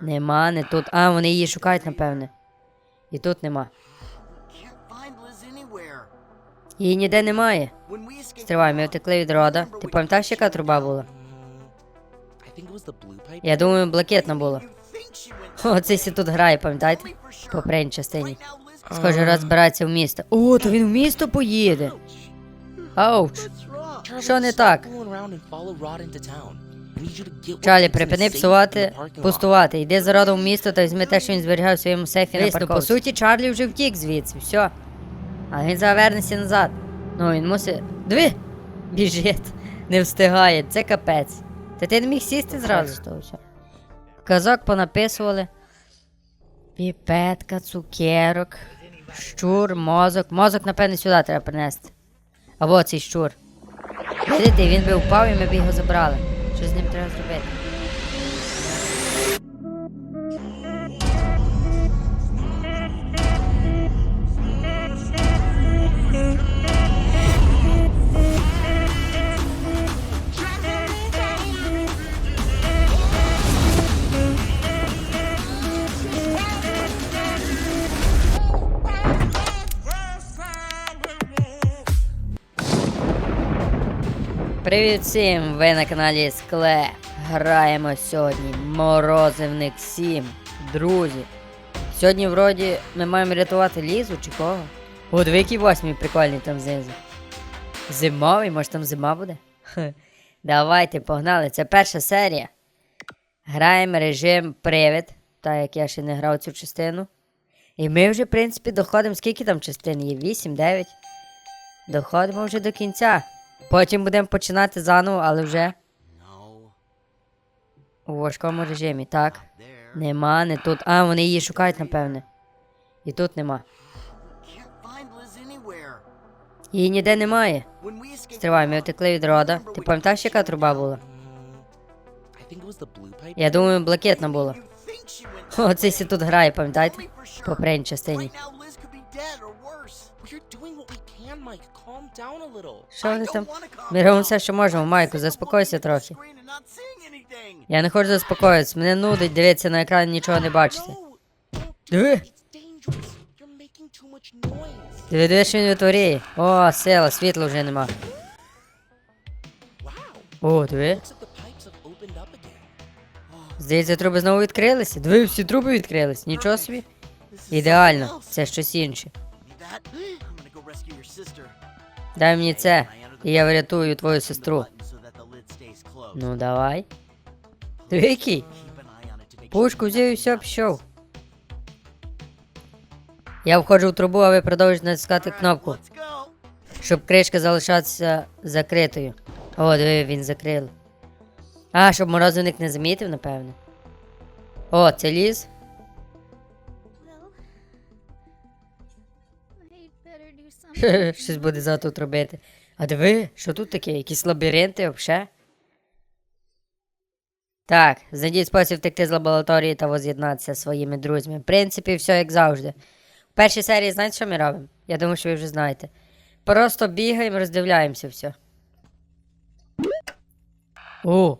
Нема, не тут. А, вони її шукають, напевне. І тут нема. Її ніде немає. Стривай, ми втекли від рода. Ти пам'ятаєш, яка труба була? Я думаю, блакитна була. О, цей тут грає, пам'ятаєте? sure. В частині. Схоже, розбирається в місто. О, то він в місто поїде. Ауч. Що не так? Чарлі, припини псувати, пустувати. Йди зародом в місто та візьми те, що він зберігав в своєму сейфі на Дивись, ну. По суті, Чарлі вже втік звідси, все. А він завернеться назад. Ну, він мусить. Диви! Біжить. Не встигає, це капець. Та ти не міг сісти зразу з того. Казок понаписували. Піпетка, цукерок, щур, мозок. Мозок, напевне, сюди треба принести. А вот цей щур. Видите, він би впав і ми б його забрали. Що з ним треба Привіт всім! Ви на каналі Скле. Граємо сьогодні Морозивник 7. Друзі. Сьогодні вроді ми маємо рятувати лізу чи кого? О, диви, який восьмий прикольний там знизу. Зимовий, може там зима буде? Давайте, погнали. Це перша серія. Граємо режим Привид, так як я ще не грав цю частину. І ми вже, в принципі, доходимо. Скільки там частин є? 8, 9. Доходимо вже до кінця. Потім будемо починати заново, але вже у важкому режимі. Так. Нема, не тут. А, вони її шукають, напевне. І тут нема. Її ніде немає. Стривай, ми втекли від рода. Ти пам'ятаєш, яка труба була? Я думаю, блакитна була. you think she went О, цей сі тут грає, пам'ятаєте? for sure. Частині. Що I там? Ми робимо все, що можемо, Майку, заспокойся трохи. Я не хочу заспокоїтися, мене нудить дивитися на екран нічого не бачити. Диви. Диви, диви, що він витворяє. О, сила, світла вже нема. О, диви. Здається, труби знову відкрилися. Диви, всі труби відкрились. Нічого собі. Ідеально, це щось інше. Дай мені це, і я врятую твою сестру. Ну давай. Який? Пушку взяв і все, пішов. Я входжу в трубу, а ви продовжуєте натискати кнопку, щоб кришка залишатися закритою. О, диви, він закрив. А, щоб морозивник не замітив, напевно. О, це ліс. Щось буде за тут робити. А диви, що тут таке? Якісь лабіринти взагалі? Так, знайдіть спосіб втекти з лабораторії та воз'єднатися зі своїми друзями. В принципі, все як завжди. В першій серії знаєте, що ми робимо? Я думаю, що ви вже знаєте. Просто бігаємо, роздивляємося все. О!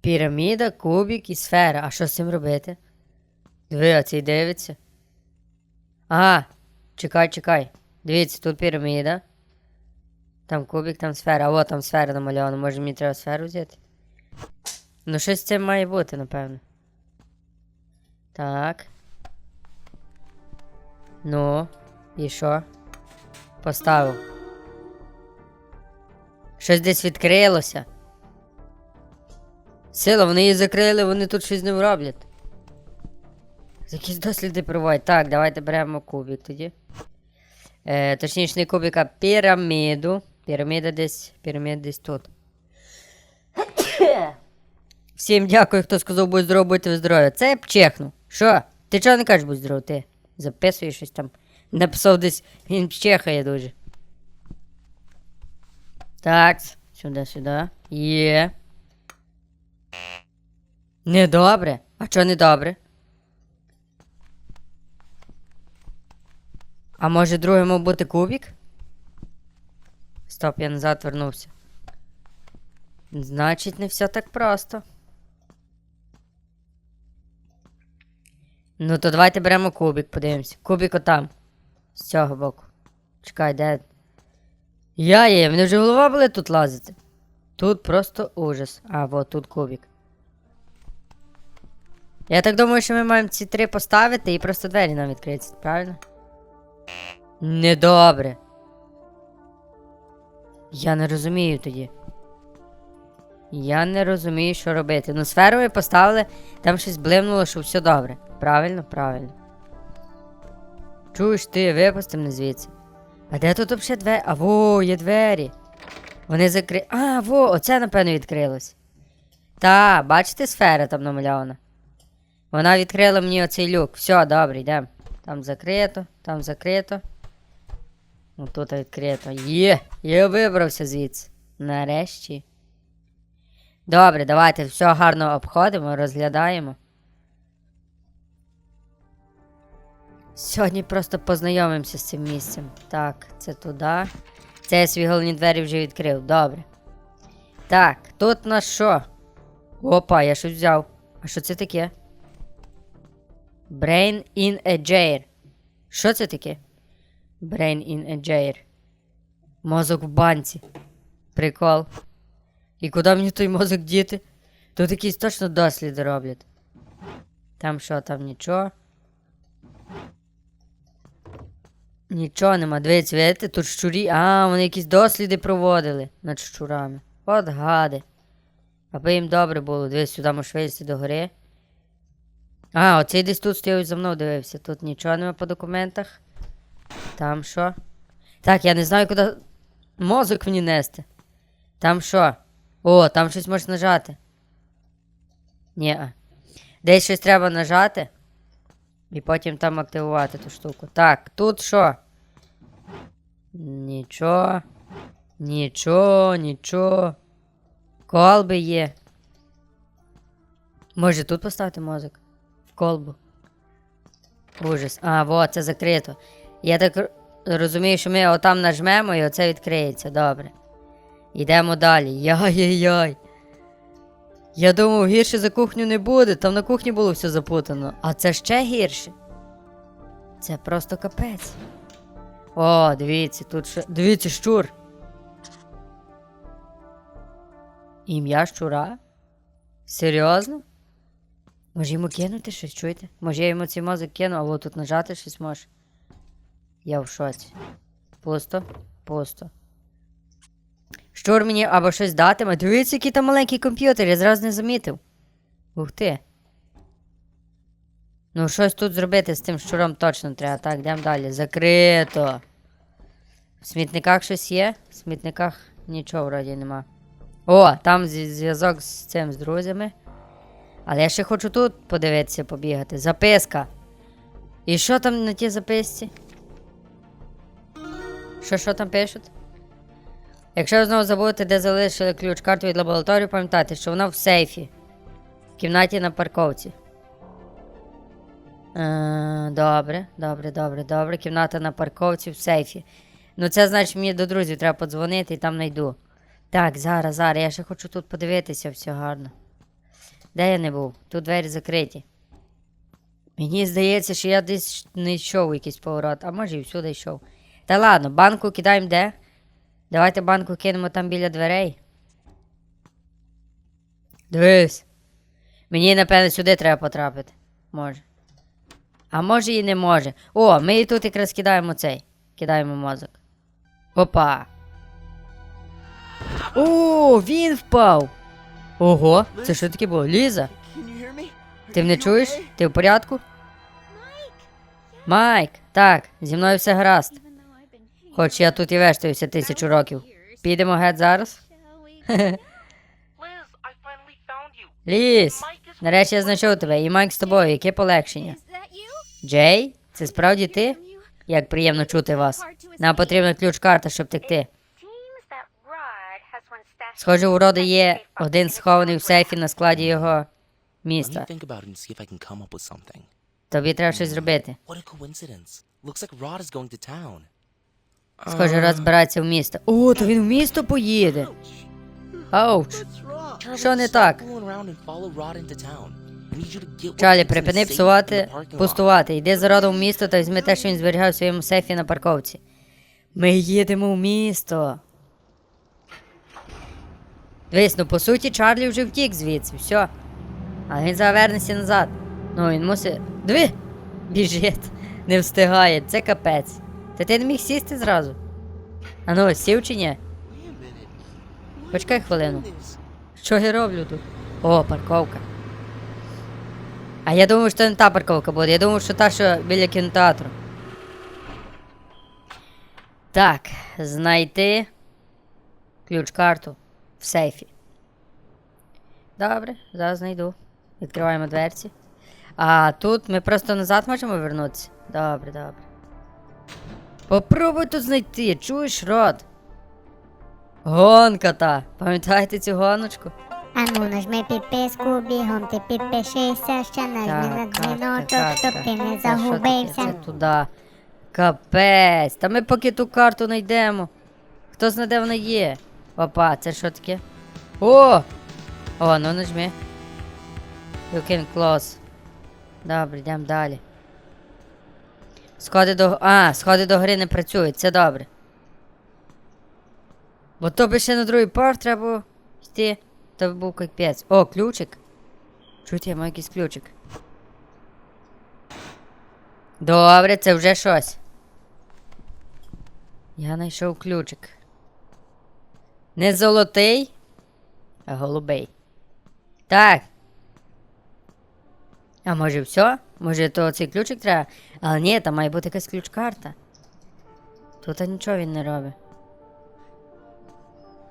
Піраміда, кубик і сфера. А що з цим робити? Диви, а цей дивиться. Ага, чекай, чекай. Дивіться, тут піраміда. Там кубик, там сфера. А от там сфера намальована. Може мені треба сферу взяти? Ну, щось цим має бути, напевно. Так. Ну, і що? Поставив. Щось десь відкрилося. Сила, вони її закрили, вони тут щось не роблять. Якісь досліди проводять. Так, давайте беремо кубик тоді. Е, точніше, не кубик, а піраміду. Піраміда десь. Піраміда десь тут. Всім дякую, хто сказав, будь здоров, будьте ви здорові. Це я б чехну. Що? Ти чого не кажеш, будь здоров? Ти записуєш щось там. Написав десь, він чехає дуже. Так, сюди, сюди. Є. Недобре. А чого недобре? А може другому бути кубік? Стоп, я назад вернувся. Значить, не все так просто. Ну, то давайте беремо кубік, подивимось. Кубік отам. З цього боку. Чекай, де. Я є, вони вже голова були тут лазити. Тут просто ужас. А, вот тут кубік. Я так думаю, що ми маємо ці три поставити і просто двері нам відкриються, правильно? Недобре. Я не розумію тоді. Я не розумію, що робити. Ну, сферу ми поставили, там щось блимнуло, що все добре. Правильно, правильно. Чуєш ти, випусти мене звідси. А де тут взагалі двері? А во, є двері. Вони закри. А, во, оце, напевно, відкрилось. Та, бачите, сфера там намальована. Вона відкрила мені оцей люк. Все, добре, йдемо. Там закрито, там закрито. Ну тут відкрито. Є! Я вибрався звідси. Нарешті. Добре, давайте все гарно обходимо, розглядаємо. Сьогодні просто познайомимося з цим місцем. Так, це туди. Це я свої головні двері вже відкрив. Добре. Так, тут у нас що? Опа, я щось взяв. А що це таке? Brain in a jar. Що це таке? Brain in a jar. Мозок в банці. Прикол. І куди мені той мозок діти? Тут якісь точно досліди роблять. Там що, там нічого. Нічого нема. Дивіться, видите, тут щурі. А, вони якісь досліди проводили над щурами. От гади. Аби їм добре було. Дивись, сюди можеш вилізти до гори. А, оцей десь тут стояв за мною дивився. Тут нічого нема по документах. Там що? Так, я не знаю, куди мозок мені нести. Там що? О, там щось можеш нажати. Ні. Десь щось треба нажати. І потім там активувати ту штуку. Так, тут що? Нічого. Нічого, нічого. Колби є. Може тут поставити мозок? Колбу. Ужас. А, вот, це закрито. Я так розумію, що ми отам нажмемо і оце відкриється. Добре. Йдемо далі. Яй-яй-яй. Я думав, гірше за кухню не буде, там на кухні було все запутано. А це ще гірше. Це просто капець. О, дивіться, тут ще. Дивіться, щур. Ім'я щура? Серйозно? Може йому кинути щось, чуєте? Може я йому цей мозок кину, або тут нажати щось може. Я в шоці. Пусто, пусто. Щур мені або щось датиме. Дивіться, який там маленький комп'ютер, я зразу не замітив. Ух ти. Ну, щось тут зробити з тим щуром точно треба. Так, йдемо далі. Закрито. В смітниках щось є? В смітниках нічого вроді нема. О, там зв'язок з цим з друзями. Але я ще хочу тут подивитися, побігати. Записка. І що там на тій записці? Що що там пишуть? Якщо ви знову забудете, де залишили ключ карту від лабораторії, пам'ятайте, що вона в сейфі. В кімнаті на парковці. Е, добре, добре, добре, добре. Кімната на парковці в сейфі. Ну, це значить, мені до друзів треба подзвонити і там знайду. Так, зараз, зараз, я ще хочу тут подивитися, все гарно. Де я не був? Тут двері закриті. Мені здається, що я десь не йшов якийсь поворот, а може і всюди йшов. Та ладно, банку кидаємо де? Давайте банку кинемо там біля дверей. Дивись. Мені, напевно, сюди треба потрапити. Може. А може і не може. О, ми і тут якраз кидаємо цей. Кидаємо мозок. Опа. О, він впав. Ого, це що таке було? Ліза? Ти мене чуєш? Ти в порядку? Майк, так, зі мною все гаразд. Хоч я тут і вештаюся тисячу років. Підемо геть зараз. is нарешті я знайшов тебе, і Майк з тобою, яке полегшення. Джей, це справді ти? Як приємно чути вас. Нам потрібна ключ-карта, щоб втекти. Схоже, у роди є один схований в сейфі на складі його міста. think about it and see if I can come up with something. Тобі треба щось зробити. Схоже, Род збирається в місто. О, то він в місто поїде. Ауч. Що не так? Чарлі, припини псувати, пустувати. Йди за родом в місто та візьми те, що він зберігав у своєму сейфі на парковці. Ми їдемо в місто. Дивись, ну по суті, Чарлі вже втік звідси, все. Але він завернеться назад. Ну, він мусить. Диви! Біжить. Не встигає, це капець. Та ти не міг сісти зразу. А ну, сів чи ні? Почекай хвилину. Що я роблю тут? О, парковка. А я думав, що не та парковка буде. Я думав, що та, що біля кінотеатру. Так, знайти ключ-карту в сейфі. Добре, зараз знайду. Відкриваємо дверці. А тут ми просто назад можемо вернутися. Добре, добре. Попробуй тут знайти, чуєш, рот? Гонка та. Пам'ятаєте цю гоночку? Ану, нажми підписку, бігом ти підпишися, ще нажми на дзвіночок, щоб ти не Та що таке? загубився. Це туди. Капець. Та ми поки ту карту знайдемо. Хто знає, де вона є? Опа, це що таке? О! О, ну нажми. You can close. Добре, йдемо далі. Сходи до. А, сходи до гри не працюють, це добре. Бо то би ще на другий пар треба йти. То був капець. О, ключик. Чуєте, я маю якийсь ключик. Добре, це вже щось. Я знайшов ключик. Не золотий, а голубий. Так. А може все? Може то цей ключик треба? Але ні, там має бути якась ключ-карта. Тут нічого він не робить.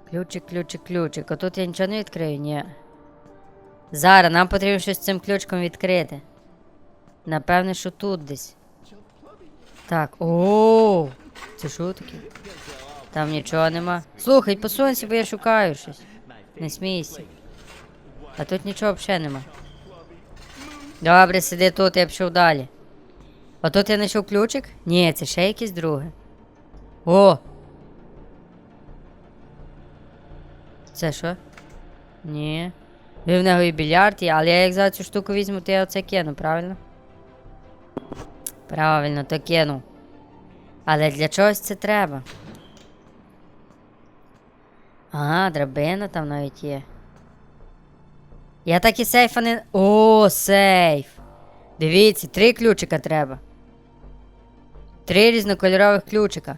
Ключик, ключик, ключик. А тут я нічого не відкрию, ні. Зараз нам потрібно щось з цим ключиком відкрити. Напевне, що тут десь. Так, о, це що таке? Там нічого нема. Слухай, посунься, бо я шукаю щось. Не смійся. А тут нічого взагалі нема. Добре, сиди тут, я пішов далі. А тут я знайшов ключик? Ні, це ще якесь друге. О! Це що? Ні. Ви в нього і більярд але я як за цю штуку візьму, то я оце кину, правильно? Правильно, то кину. Але для чогось це треба. Ага, драбина там навіть є. Я так і сейфа не. О, сейф! Дивіться, три ключика треба. Три різнокольорових ключика.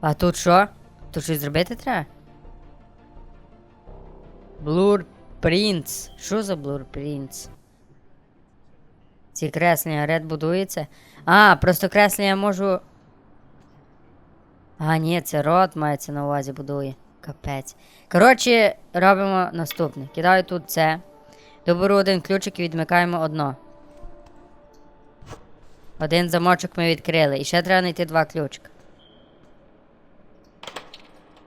А тут що? Тут щось зробити треба? Blur Prints. Що за Blur Prints? Ці креслення ред будується. А, просто креслення я можу. А, ні, це рот мається на увазі будує. Капець. Коротше, робимо наступне. Кидаю тут це. Доберу один ключик і відмикаємо одно. Один замочок ми відкрили. І ще треба знайти два ключика.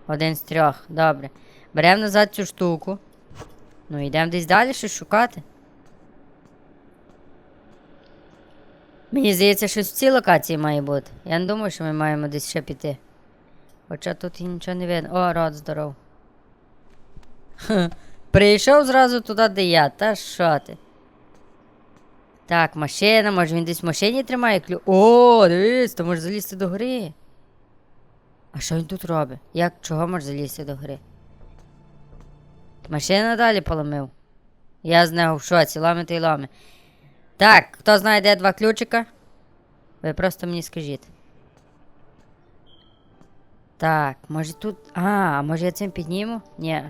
Один з трьох. Добре. Беремо назад цю штуку. Ну, йдемо десь далі щось шукати. Мені здається, щось в цій локації має бути. Я не думаю, що ми маємо десь ще піти. Хоча тут і нічого не видно. О, рот здоров. Прийшов зразу туди, де я. Та що ти? Так, машина, може він десь в машині тримає клю. О, дивись, то може залізти до гри. А що він тут робить? Як чого може залізти до гри? Машина далі поломив. Я з нього в шоці, ламити і лами. Так, хто знає, де два ключика? Ви просто мені скажіть. Так, може тут. А, може я цим підніму? Ні.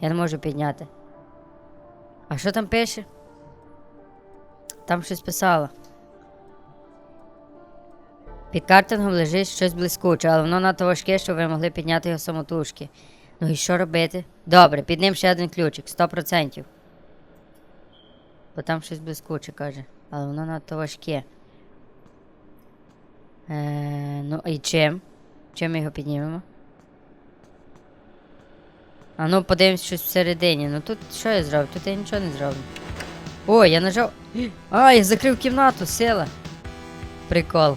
Я не можу підняти. А що там пише? Там щось писало. Під картингом лежить щось блискуче, але воно надто важке, щоб ви могли підняти його самотужки. Ну і що робити? Добре, під ним ще один ключик, 100%. Бо там щось блискуче каже. Але воно надто важке. Е, ну і чим? Чим ми його піднімемо? А ну подивимось щось всередині. Ну тут що я зроблю? Тут я нічого не зроблю. Ой, я нажав. А, я закрив кімнату, сила. Прикол.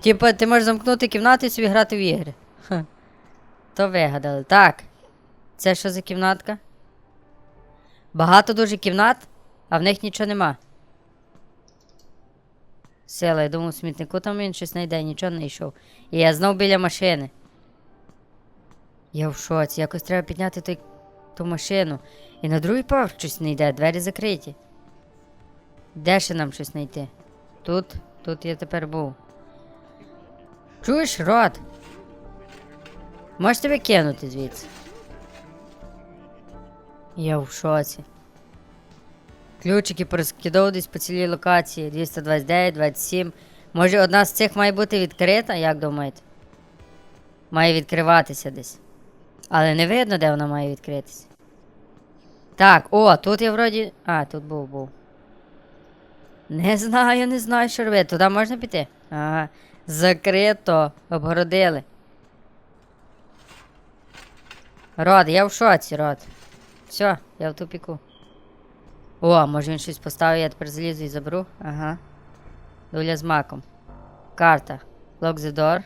Типа, ти можеш замкнути кімнату і собі грати в ігри. Ха. То вигадали. Так. Це що за кімнатка? Багато дуже кімнат, а в них нічого нема. Сила, я думав, в смітнику там він щось знайде, нічого не йшов. І я знов біля машини. Я в шоці, якось треба підняти той, ту машину. І на другий поверх щось не йде, двері закриті. Де ще нам щось знайти? Тут, тут я тепер був. Чуєш, рот? Можеш тебе кинути звідси? Я в шоці. Ключики порозкидовувались по цілій локації. 229, 27. Може одна з цих має бути відкрита, як думаєте? Має відкриватися десь. Але не видно, де вона має відкритися. Так, о, тут я вроді. А, тут був, був. Не знаю, не знаю, що робити. Туди можна піти? Ага. Закрито. Обгородили. Род, я в шоці, род. Все, я в тупіку. О, може він щось поставив, я тепер залізу і заберу. Ага. Дуля з маком. Карта. Lock the door.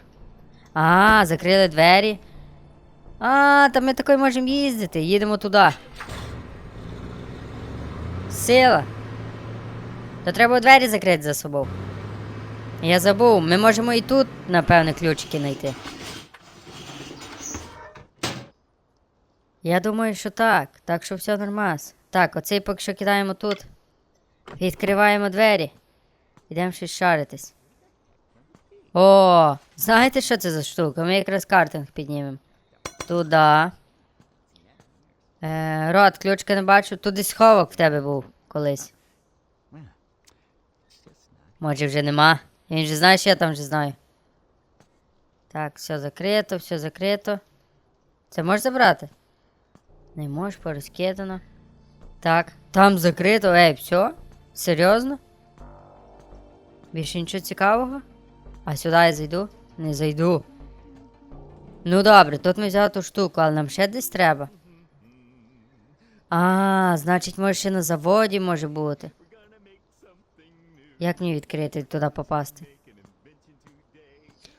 А, закрили двері. А, та ми такою можемо їздити. Їдемо туди. Сила. То треба двері закрити за собою. Я забув, ми можемо і тут, напевне, ключики знайти. Я думаю, що так. Так що все нормас. Так, оцей поки що кидаємо тут. Відкриваємо двері. Ідемо щось шаритись. О, знаєте, що це за штука? Ми якраз картинг піднімемо. Туда. Е, Рот, ключка не бачу. Тут десь ховок в тебе був колись. Може вже нема. Він же знає, що я там вже знаю. Так, все закрито, все закрито. Це можеш забрати? Не можеш, порозкидано. Так, там закрито. Ей, все? Серйозно? Більше нічого цікавого? А сюди я зайду? Не зайду. Ну добре, тут ми взяли ту штуку, але нам ще десь треба. А, значить, може ще на заводі може бути. Як мені відкрити туди попасти?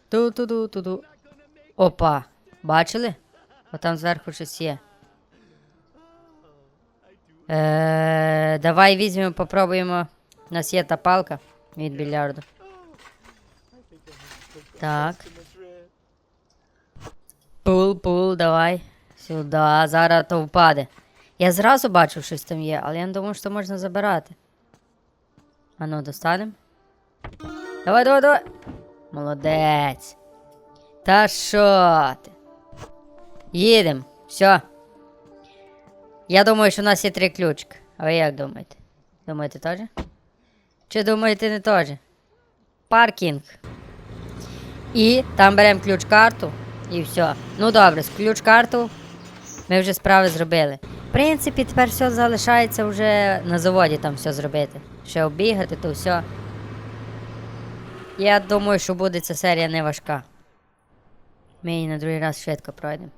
Ту-ту-ду-ту-ду. Опа. Бачили? Отам зверху щось є. Е, давай візьмемо, попробуємо. У нас є та палка від більярду. Так. Пул, пул, давай. Сюди. Зараз то впаде. Я зразу бачив, щось там є, але я не думав, що можна забирати. Ану, достанемо. Давай, давай, давай. Молодець. Та що ти? Їдемо. Все. Я думаю, що у нас є три ключика. А ви як думаєте? Думаєте теж? Чи думаєте не теж? Паркінг. І там беремо ключ-карту і все. Ну добре, з ключ-карту ми вже справи зробили. В принципі, тепер все залишається вже на заводі там все зробити. Ще обігати, то все. Я думаю, що буде ця серія не важка. Ми її на другий раз швидко пройдемо.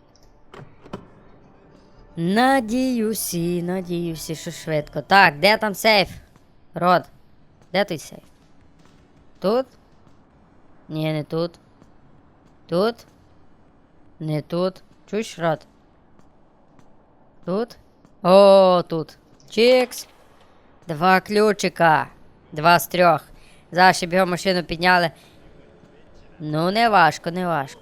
Надіюся, надіюся, що швидко. Так, де там сейф? Род. Де той сейф? Тут? Ні, не тут. Тут? Не тут. Чуєш, Род? Тут? О, тут. Чікс. Два ключика. Два з трьох. Зараз щоб його машину підняли. Ну, не важко, не важко.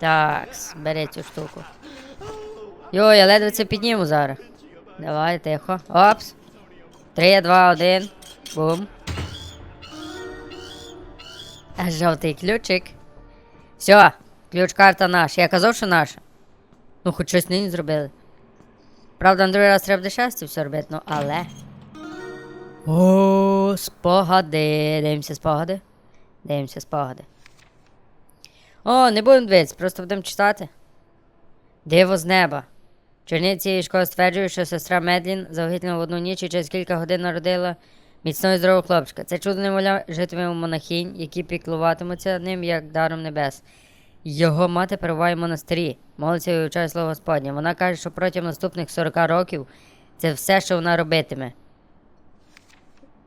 Так, бери цю штуку. Йо, я ледве це підніму зараз. Давай, тихо. Опс. Три, два, один. Бум. Жовтий ключик. Все, ключ-карта наша. Я казав, що наша. Ну, хоч щось нині зробили. Правда, на другий раз треба дешевці все робити, ну але. О, спогади. Дивимося спогади. Дивимося спогади. О, не будемо дивитися, просто будемо читати. Диво з неба. Черниці цієї школи стверджують, що сестра Медлін загинула в одну ніч і через кілька годин народила міцного і здорового хлопчика. Це чудо немовля житиме у монахінь, які піклуватимуться ним як даром небес. Його мати перебуває в монастирі, молиться і вивчає слово Господнє. Вона каже, що протягом наступних 40 років це все, що вона робитиме.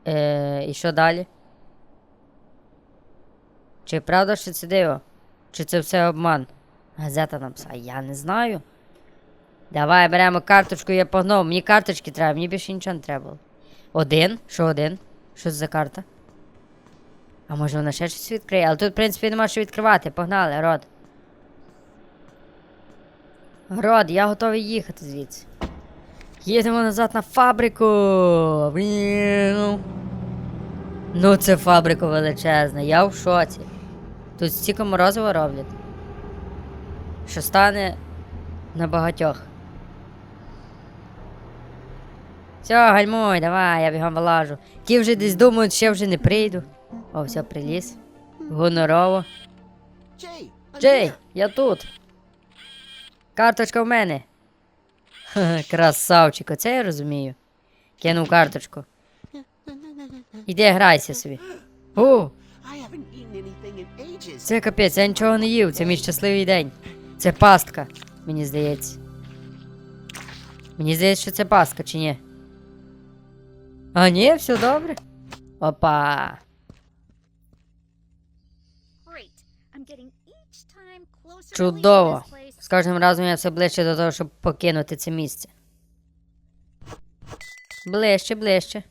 Е, і що далі? Чи правда, що це диво? Чи це все обман? Газета написала, я не знаю. Давай беремо карточку, я погнав. Мені карточки треба, мені більше нічого не треба. Один? Що один? Що це за карта? А може вона ще щось відкриє? Але тут, в принципі, нема що відкривати. Погнали, рот. Род, я готовий їхати звідси. Їдемо назад на фабрику. Ну, це фабрика величезна, я в шоці. Тут стільки морозива роблять. Що стане на багатьох. Все, гальмуй, давай, я бігом вилажу. Ті вже десь думають, що я вже не прийду. О, все, приліз. Гонорово. Джей, я тут. Карточка в мене. Ха-ха, Красавчик, оце я розумію. Кинув карточку. Іди грайся собі. О, Це капець, я нічого не їв, це мій щасливий день. Це пастка, мені здається. Мені здається, що це пастка, чи ні? А ні, все добре. Опа. Чудово. З кожним разом я все ближче до того, щоб покинути це місце. Ближче, ближче.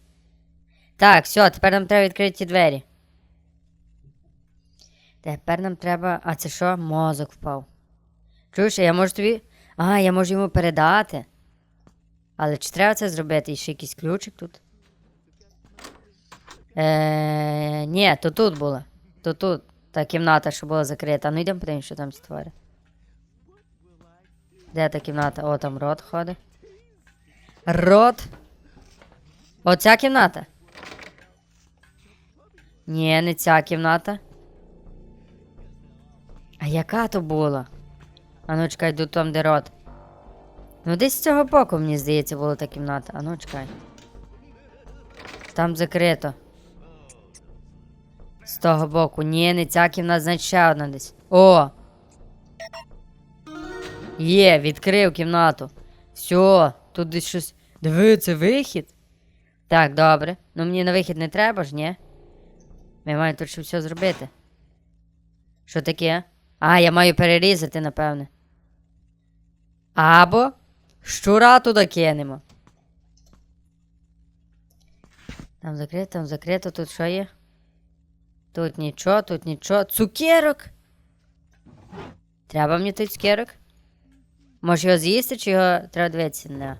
Так, все, тепер нам треба відкрити ті двері. Тепер нам треба. А це що? Мозок впав. Чуєш, я можу тобі. А, я можу йому передати. Але чи треба це зробити? І ще якийсь ключик тут? Е, ні, то тут було. То тут. Та кімната, що була закрита. Ну йдемо подивимось, що там створить. Де та кімната? О, там рот ходить. Рот. Оця кімната. Ні, не ця кімната. А яка то була? А ну чекай, йду там, де рот. Ну, десь з цього боку, мені здається, була та кімната. А ну чекай. Там закрито. З того боку. Ні, не ця кімната, значить ще одна десь. О! Є, відкрив кімнату. Все, тут десь щось. Диви, це вихід. Так, добре. Ну мені на вихід не треба ж, ні? Ми маємо тут ще все зробити. Що таке? А, я маю перерізати, напевне. Або щура туди кинемо. Там закрито, там закрито, тут що є? Тут нічого, тут нічого. Цукерок! Треба мені той цукерок? Може його з'їсти, чи його треба дивитися? Не.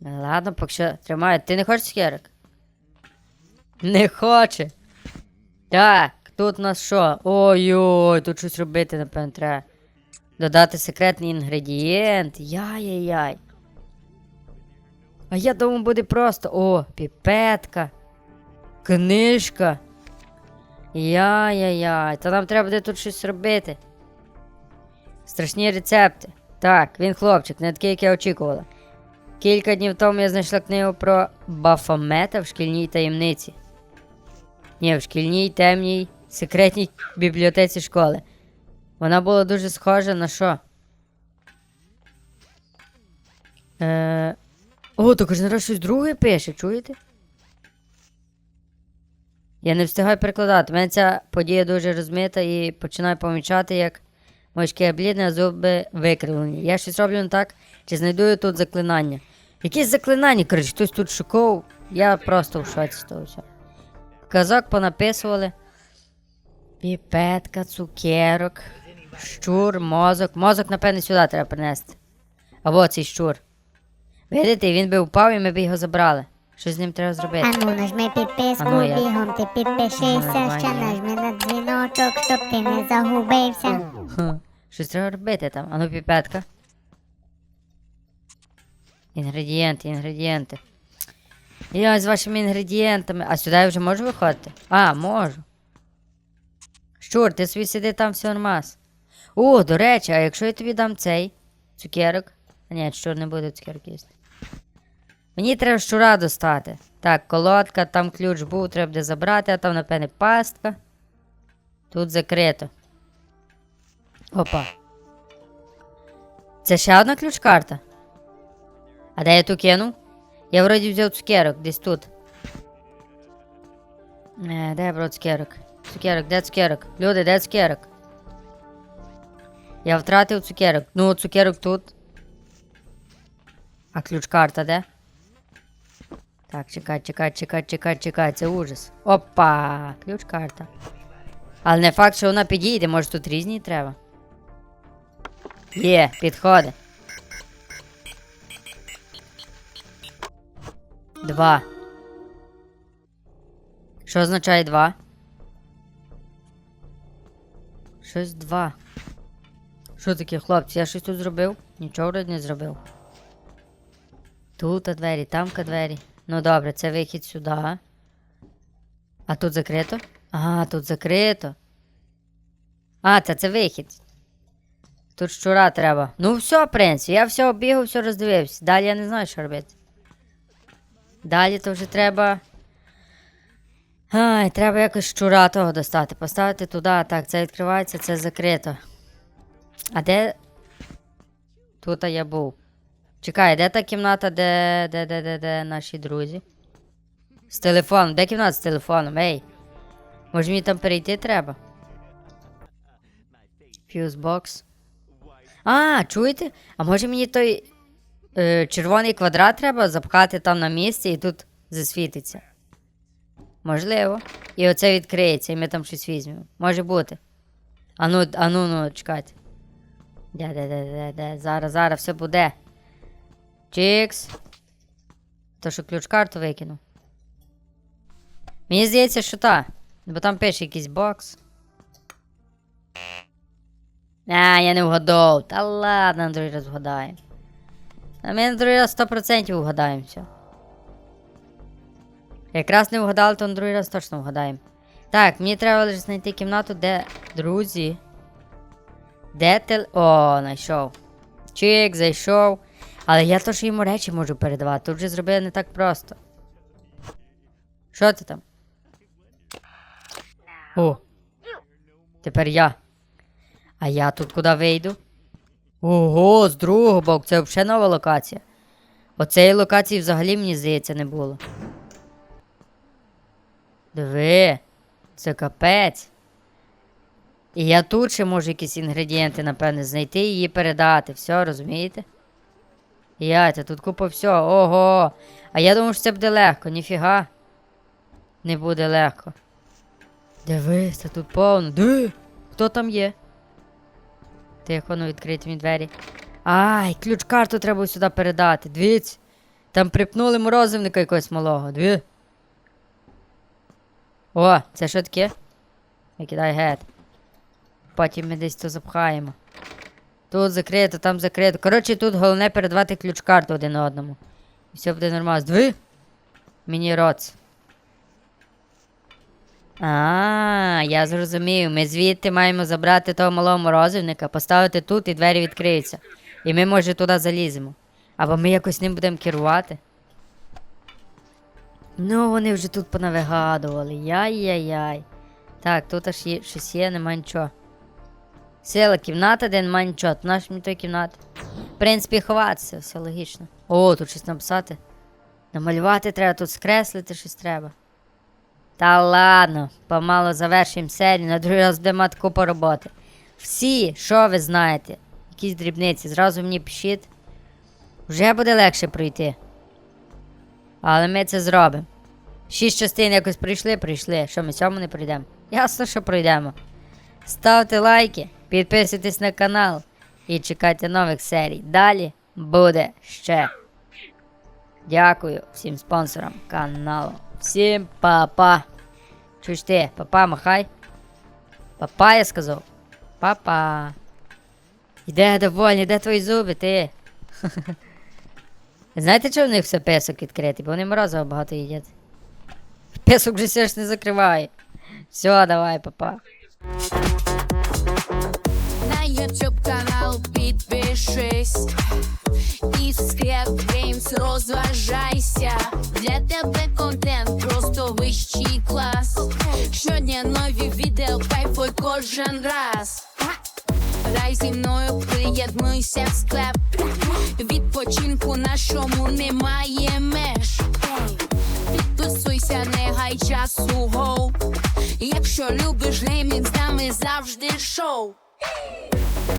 Ну, Ладно, поки що тримаю. Ти не хочеш цукерок? Не хоче. Так, тут у нас що? Ой-ой, тут щось робити, напевно, треба. Додати секретний інгредієнт. Яй-яй-яй. А я думаю, буде просто. О, піпетка. Книжка. Яй-яй-яй. Та нам треба буде тут щось робити. Страшні рецепти. Так, він хлопчик, не такий, як я очікувала. Кілька днів тому я знайшла книгу про Бафомета в шкільній таємниці. Ні, в шкільній темній секретній бібліотеці школи. Вона була дуже схожа на що? Е... О, то кожен раз щось друге пише, чуєте? Я не встигаю перекладати. Мене ця подія дуже розмита і починаю помічати, як моє шкіра блідне, а зуби викривлені. Я щось роблю не так, чи знайду я тут заклинання. Якісь заклинання, коротше, хтось тут шукав. Я просто в шоці того всього. Казок понаписували. Піпетка, цукерок, щур, мозок. Мозок, напевне, сюди треба принести. А вот цей щур. Видите, він би впав і ми б його забрали. Що з ним треба зробити? Ану, нажми підписку, А ну, я- бігом ти підпишися, ще нажми на дзвіночок, щоб ти не загубився. Ха, Щось треба робити там. Ану, піпетка. Інгредієнти, інгредієнти. Я з вашими інгредієнтами. А сюди я вже можу виходити? А, можу. Щур, ти собі сиди там все нормас. О, до речі, а якщо я тобі дам цей цукерок. Ні, щур не буде цукерок їсти. Мені треба щура достати. Так, колодка, там ключ був, треба буде забрати, а там, напевне, пастка. Тут закрито. Опа. Це ще одна ключ-карта. А де я ту кинув? Я вроді взяв цукерок, десь тут. Не, де я брав цукерок? Цукерок, де цукерок? Люди, де цукерок? Я втратив цукерок. Ну, цукерок тут. А ключ-карта де? Так, чекай, чекай, чекай, чекай, чекай, це ужас. Опа! Ключ-карта. Але не факт, що вона підійде, може тут різні треба. Є, підходи. Два. Що означає два? Щось два. Що таке, хлопці? Я щось тут зробив? Нічого вроде не зробив. Тут двері, тамка двері. Ну добре, це вихід сюди. А тут закрито? А, тут закрито. А, це це вихід. Тут щура треба. Ну все, в принципі, я все оббігав, все роздивився. Далі я не знаю, що робити. Далі то вже треба. Ай, треба якось щура того достати. Поставити туди. Так, це відкривається, це закрито. А де. Тут я був. Чекай, де та кімната, де. де, де, де, де наші друзі? З телефоном. Де кімната з телефоном? Ей. Може мені там перейти треба? Фьюзбокс. А, чуєте? А може мені той е, червоний квадрат треба запхати там на місці і тут засвітиться? Можливо. І оце відкриється, і ми там щось візьмемо. Може бути. Ану, ану, ну, чекайте. Де, де, де, де, де. Зараз, зараз все буде. Чікс. То що ключ-карту викинув. Мені здається, що та. Бо там пише якийсь бокс. А, я не вгадав. Та ладно, на другий раз вгадаємо. А ми на другий раз 100% вгадаємо все. Якраз не вгадали, то на другий раз точно вгадаємо. Так, мені треба лише знайти кімнату, де друзі. Де тел. О, знайшов. Чик, зайшов. Але я то ж йому речі можу передавати. Тут вже зробили не так просто. Що ти там? О. Тепер я. А я тут куди вийду? Ого, з другого боку, це взагалі нова локація. Оцеї локації взагалі, мені здається, не було. Диви, це капець. І я тут ще можу якісь інгредієнти, напевне, знайти і її передати. Все, розумієте? Яйця, тут купа всього. Ого. А я думав, що це буде легко, ніфіга. Не буде легко. Дивись, це тут повно. Диви, хто там є? Тихо, ну відкриті мені двері. Ай, ключ-карту треба сюди передати. Дивіться. Там припнули морозивника якогось малого. Дві. О, це що таке? Викидай гет. Потім ми десь то запхаємо. Тут закрито, там закрито. Коротше, тут головне передавати ключ-карту один одному. І все буде нормально. Дві. Мені роц. А, я зрозумів. Ми звідти маємо забрати того малого морозивника, поставити тут і двері відкриються. І ми, може, туди заліземо. Або ми якось ним будемо керувати. Ну, вони вже тут понавигадували. Яй-яй-яй. Так, тут аж є, щось є, нема нічого. Сила кімната, де нема нічого. То наш мені той кімната. В принципі, ховатися, все логічно. О, тут щось написати. Намалювати треба, тут скреслити щось треба. Та ладно, помало завершуємо серію, на другий раз будемо мати купу роботи. Всі, що ви знаєте, якісь дрібниці, зразу мені пишіть. Вже буде легше пройти. Але ми це зробимо. Шість частин якось прийшли, прийшли. Що ми сьому не пройдемо? Ясно, що пройдемо. Ставте лайки, підписуйтесь на канал і чекайте нових серій. Далі буде ще. Дякую всім спонсорам каналу. Всім па-па. Чуєш ти, папа, махай. Папа, я сказав. Папа. Іде довольні, де твої зуби, ти? Знаєте, чого в них все песок відкритий? Бо вони морозиво багато їдять. Песок вже все ж не закриває. Все, давай, папа. На YouTube канал підпишись і Scrap Games розважайся. Для тебе контент просто вищий клас. Щодня нові відео, кайфуй кожен раз. Грай зі мною, приєднуйся в склеп. Відпочинку нашому немає меж. Підписуйся, не гай часу гоу. Якщо любиш геймінг, з нами завжди шоу.